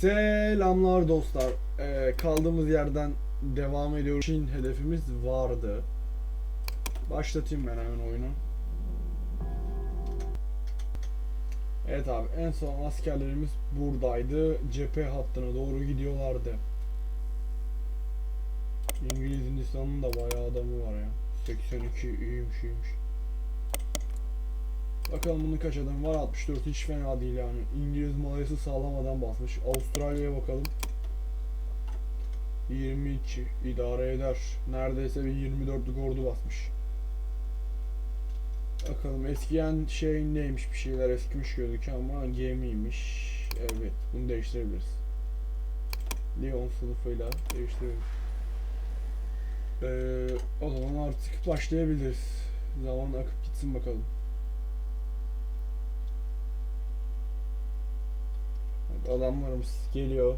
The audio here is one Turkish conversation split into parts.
Selamlar dostlar. Ee, kaldığımız yerden devam ediyoruz. Çin hedefimiz vardı. Başlatayım ben hemen oyunu. Evet abi en son askerlerimiz buradaydı. Cephe hattına doğru gidiyorlardı. İngiliz Hindistan'ın da bayağı adamı var ya. 82 iyiymiş iyiymiş. Bakalım bunun kaç adam var? 64 hiç fena değil yani. İngiliz Malayası sağlamadan basmış. Avustralya'ya bakalım. 22 idare eder. Neredeyse bir 24'lük ordu basmış. Bakalım eskiyen şey neymiş bir şeyler eskimiş gözüküyor ama gemiymiş. Evet bunu değiştirebiliriz. Leon sınıfıyla değiştirebiliriz. Ee, o zaman artık başlayabiliriz. Zaman akıp gitsin bakalım. Evet, Adamlarımız geliyor.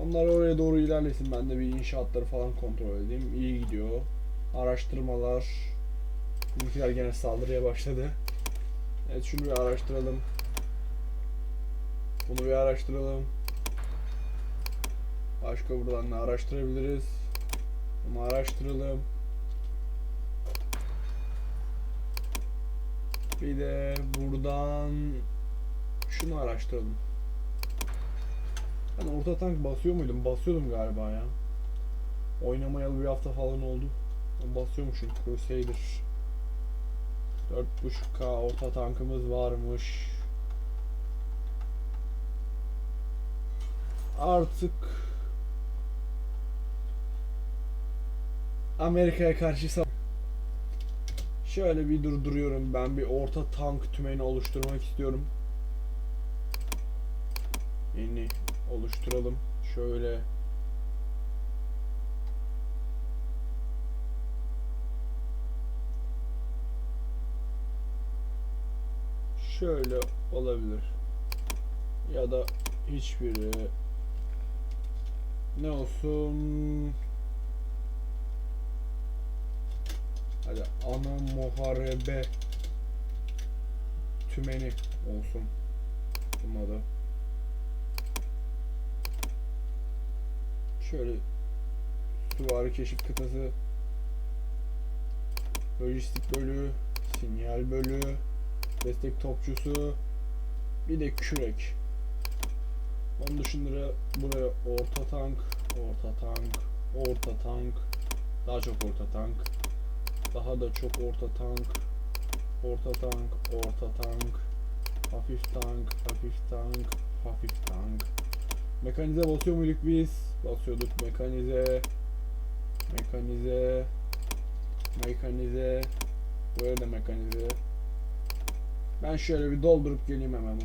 Onlar oraya doğru ilerlesin. Ben de bir inşaatları falan kontrol edeyim. İyi gidiyor. Araştırmalar. Bizimkiler gene saldırıya başladı. Evet şunu bir araştıralım. Bunu bir araştıralım. Başka buradan ne araştırabiliriz? Bunu araştıralım. Bir de buradan şunu araştıralım. Ben orta tank basıyor muydum? Basıyordum galiba ya. Oynamayalı bir hafta falan oldu. Basıyormuşum Crusader. 4.5K orta tankımız varmış. Artık Amerika'ya karşı sa- Şöyle bir durduruyorum. Ben bir orta tank tümeni oluşturmak istiyorum. Yeni oluşturalım. Şöyle şöyle olabilir. Ya da hiçbiri ne olsun? Hadi ana muharebe tümeni olsun. Bunun. Şöyle süvari keşif kıtası lojistik bölüğü sinyal bölüğü destek topçusu bir de kürek. Onun dışında buraya orta tank orta tank orta tank daha çok orta tank daha da çok orta tank orta tank orta tank hafif tank hafif tank hafif tank Mekanize basıyor muyduk biz? Basıyorduk mekanize. Mekanize. Mekanize. Böyle de mekanize. Ben şöyle bir doldurup geleyim hemen.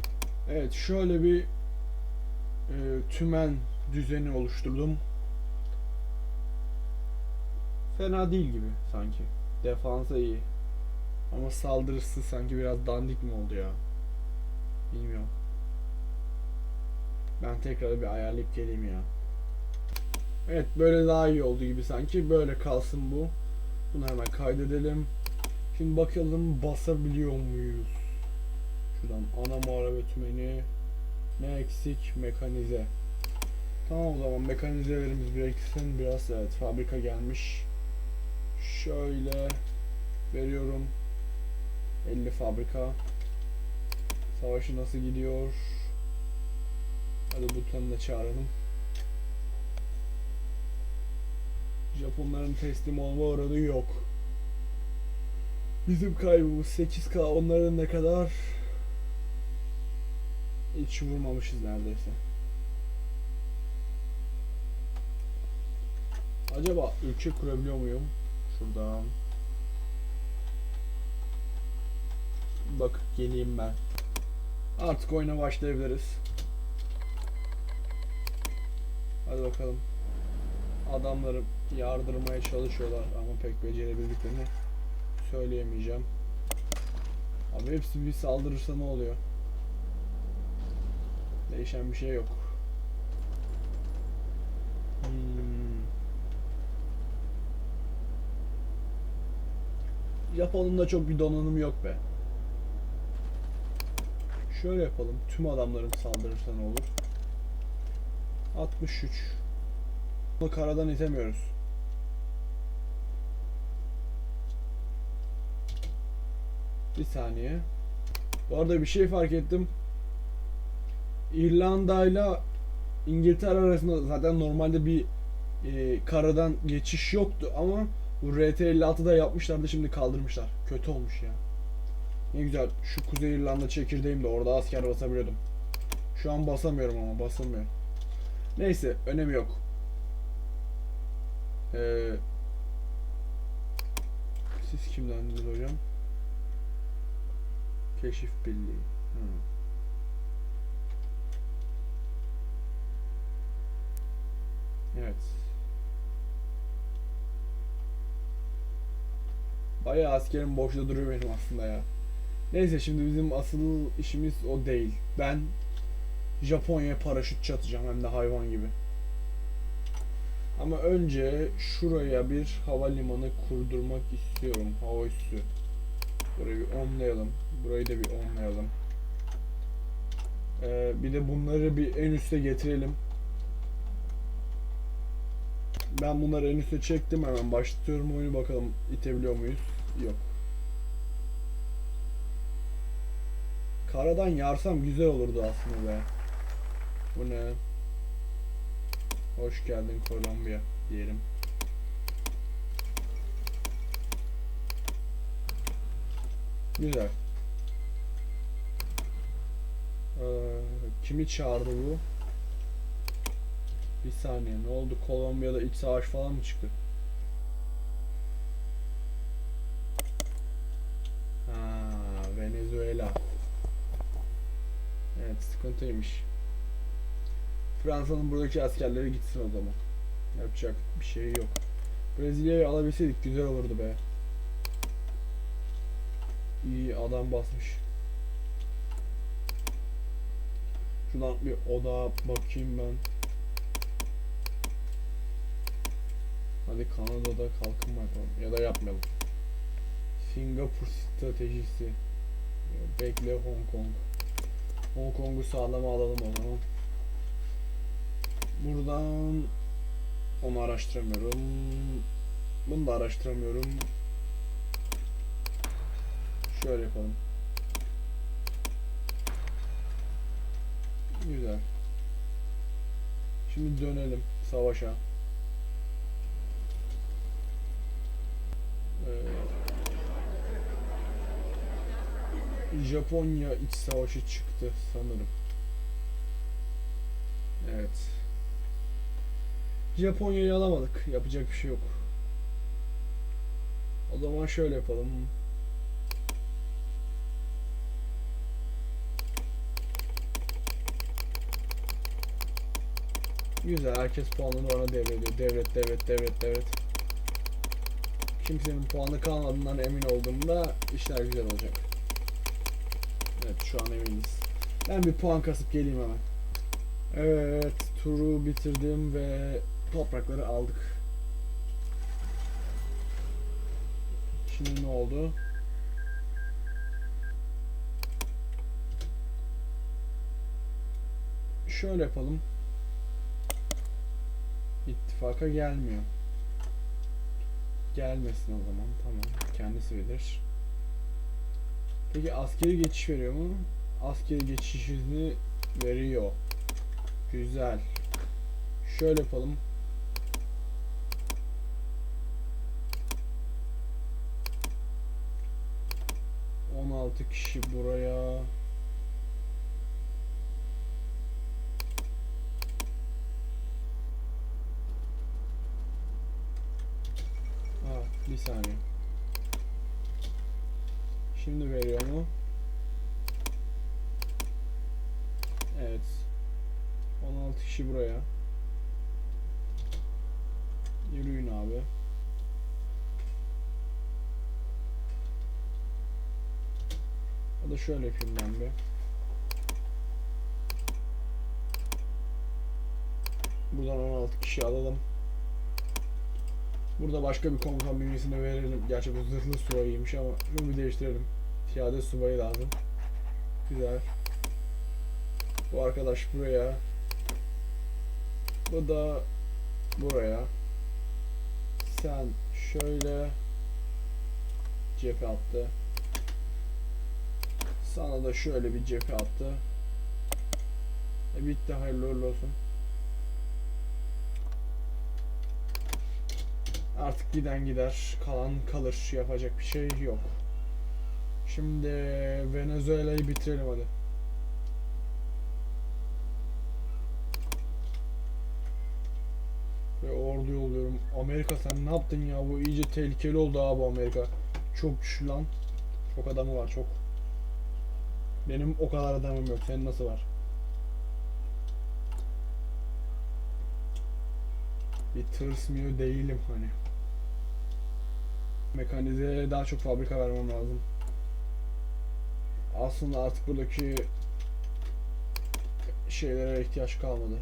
Evet şöyle bir e, tümen düzeni oluşturdum. Fena değil gibi sanki. Defansa iyi. Ama saldırısı sanki biraz dandik mi oldu ya? Bilmiyorum. Ben tekrar bir ayarlayıp geleyim ya. Evet böyle daha iyi oldu gibi sanki. Böyle kalsın bu. Bunu hemen kaydedelim. Şimdi bakalım basabiliyor muyuz? Şuradan ana muharebe tümeni. Ne eksik? Mekanize. Tamam o zaman mekanizelerimiz biriksin. Biraz evet fabrika gelmiş. Şöyle veriyorum. 50 fabrika. Savaşı nasıl gidiyor? Hadi butonunu da çağıralım. Japonların teslim olma oranı yok. Bizim kaybımız 8k onların ne kadar? Hiç vurmamışız neredeyse. Acaba ülke kurabiliyor muyum? Şuradan. Bakıp geleyim ben. Artık oyuna başlayabiliriz. Hadi bakalım. Adamları yardırmaya çalışıyorlar ama pek becerebildiklerini söyleyemeyeceğim. Abi hepsi bir saldırırsa ne oluyor? Değişen bir şey yok. Hmm. Japon'un da çok bir donanım yok be. Şöyle yapalım. Tüm adamlarım saldırırsa ne olur? 63. Bunu karadan itemiyoruz. Bir saniye. Bu arada bir şey fark ettim. İrlanda'yla İngiltere arasında zaten normalde bir e, karadan geçiş yoktu ama bu RT56'da yapmışlardı şimdi kaldırmışlar. Kötü olmuş ya. Ne güzel şu Kuzey İrlanda çekirdeğim de orada asker basabiliyordum. Şu an basamıyorum ama basamıyor. Neyse önemi yok. Ee, siz kimdendiniz hocam? Keşif Birliği. Hı. Evet. Bayağı askerim boşta duruyor benim aslında ya. Neyse şimdi bizim asıl işimiz o değil. Ben Japonya'ya paraşüt çatacağım hem de hayvan gibi. Ama önce şuraya bir havalimanı kurdurmak istiyorum. Hava üssü. Burayı bir onlayalım. Burayı da bir onlayalım. Ee, bir de bunları bir en üste getirelim. Ben bunları en üste çektim hemen başlatıyorum oyunu bakalım itebiliyor muyuz? Yok. Karadan yarsam güzel olurdu aslında be. Bu ne? Hoş geldin Kolombiya diyelim. Güzel. Ee, kimi çağırdı bu? Bir saniye ne oldu? Kolombiya'da iç savaş falan mı çıktı? Venezuela. Evet sıkıntıymış. Fransa'nın buradaki askerleri gitsin o zaman. Yapacak bir şey yok. Brezilya'yı alabilseydik güzel olurdu be. İyi adam basmış. Şuradan bir oda bakayım ben. Hadi Kanada'da kalkınma yapalım. Ya da yapmayalım. Singapur stratejisi. Bekle Hong Kong. Hong Kong'u sağlama alalım o zaman. Buradan onu araştıramıyorum. Bunu da araştıramıyorum. Şöyle yapalım. Güzel. Şimdi dönelim savaşa. Ee, Japonya iç savaşı çıktı sanırım. Evet. Japonya'yı alamadık. Yapacak bir şey yok. O zaman şöyle yapalım. Güzel. Herkes puanını bana devrediyor. Devret, devret, devret, devret. Kimsenin puanı kalmadığından emin olduğumda işler güzel olacak. Evet şu an eminiz. Ben bir puan kasıp geleyim hemen. Evet turu bitirdim ve toprakları aldık. Şimdi ne oldu? Şöyle yapalım. İttifaka gelmiyor. Gelmesin o zaman. Tamam. Kendisi bilir. Peki askeri geçiş veriyor mu? Askeri geçiş izni veriyor. Güzel. Şöyle yapalım. On altı kişi buraya. Aa, bir saniye. Şimdi veriyor mu? Evet. 16 kişi buraya. Yürüyün abi. Ya da şöyle yapayım ben bir. Buradan 16 kişi alalım. Burada başka bir komutan bünyesine verelim. Gerçi bu zırhlı subayıymış ama şunu bir değiştirelim. Piyade subayı lazım. Güzel. Bu arkadaş buraya. Bu da buraya. Sen şöyle cephe attı. Sana da şöyle bir cephe attı. E bitti hayırlı uğurlu olsun. Artık giden gider, kalan kalır. Yapacak bir şey yok. Şimdi Venezuela'yı bitirelim hadi. Ve ordu yolluyorum. Amerika sen ne yaptın ya? Bu iyice tehlikeli oldu abi Amerika. Çok güçlü lan. Çok adamı var çok. Benim o kadar adamım yok. Senin nasıl var? Bir tırsmıyor değilim hani. Mekanize daha çok fabrika vermem lazım. Aslında artık buradaki şeylere ihtiyaç kalmadı.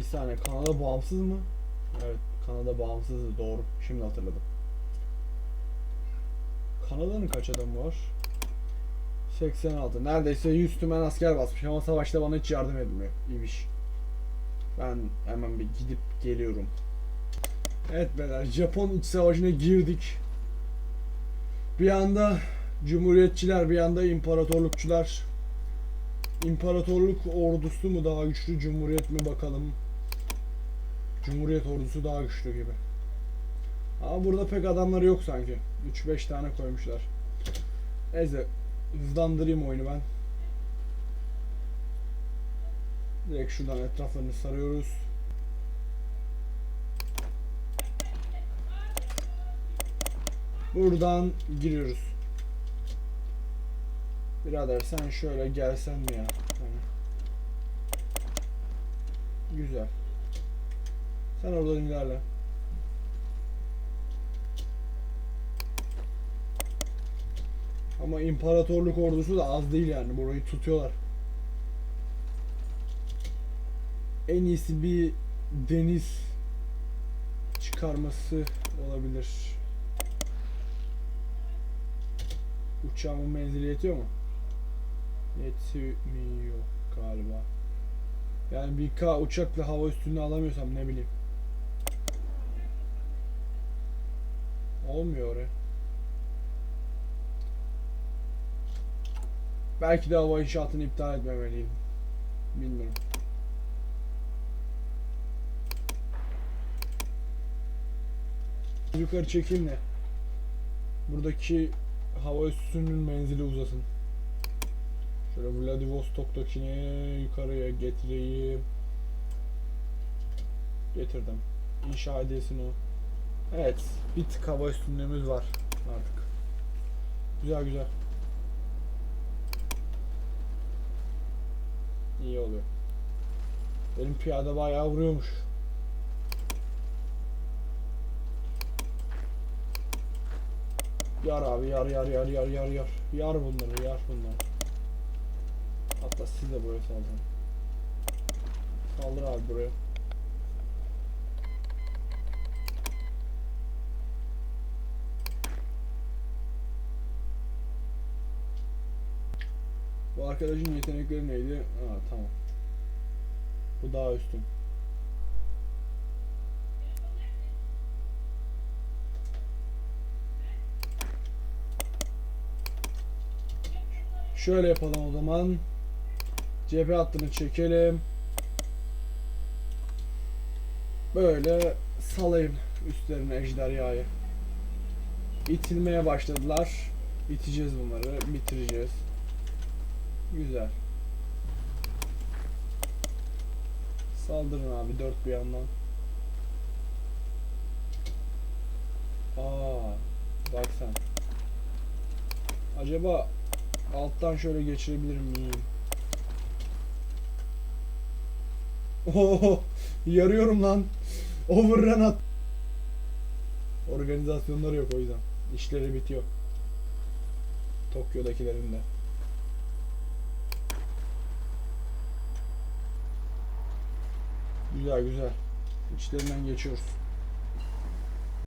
Bir saniye Kanada bağımsız mı? Evet Kanada bağımsızdı doğru. Şimdi hatırladım. Kanada'nın kaç adamı var? 86. Neredeyse 100 tümen asker basmış ama savaşta bana hiç yardım etmiyor. İyiymiş. Ben hemen bir gidip geliyorum. Evet beyler Japon iç savaşına girdik. Bir anda Cumhuriyetçiler bir anda imparatorlukçular. İmparatorluk ordusu mu daha güçlü Cumhuriyet mi bakalım. Cumhuriyet ordusu daha güçlü gibi. Ama burada pek adamları yok sanki. 3-5 tane koymuşlar. Neyse hızlandırayım oyunu ben. Direkt şuradan etraflarını sarıyoruz. Buradan giriyoruz. Birader sen şöyle gelsen mi ya? Hani. Güzel. Sen oradan ilerle. Ama imparatorluk ordusu da az değil yani. Burayı tutuyorlar. En iyisi bir deniz çıkarması olabilir. Uçağımın menzili yetiyor mu? Yetmiyor galiba. Yani bir K uçakla hava üstünde alamıyorsam ne bileyim. Olmuyor oraya. Belki de hava inşaatını iptal etmemeliyim. Bilmiyorum. Yukarı çekeyim de buradaki hava üstünün menzili uzasın. Şöyle Vladivostok'takini yukarıya getireyim. Getirdim. İnşa edilsin o. Evet, bir tık hava üstünlüğümüz var artık. Güzel güzel. İyi oluyor. Benim piyade bayağı vuruyormuş. Yar abi yar yar yar yar yar yar. Yar bunları yar bunları. Hatta siz de buraya saldırın. Saldır abi buraya. Bu arkadaşın yetenekleri neydi? Ha tamam. Bu daha üstün. Şöyle yapalım o zaman. Cephe hattını çekelim. Böyle salayım üstlerine ejderhayı. İtilmeye başladılar. İteceğiz bunları, bitireceğiz. Güzel. Saldırın abi dört bir yandan. Aa, bak sen. Acaba alttan şöyle geçirebilir miyim? Oo, yarıyorum lan. Overrun at. Organizasyonları yok o yüzden. İşleri bitiyor. Tokyo'dakilerin Güzel güzel. İçlerinden geçiyoruz.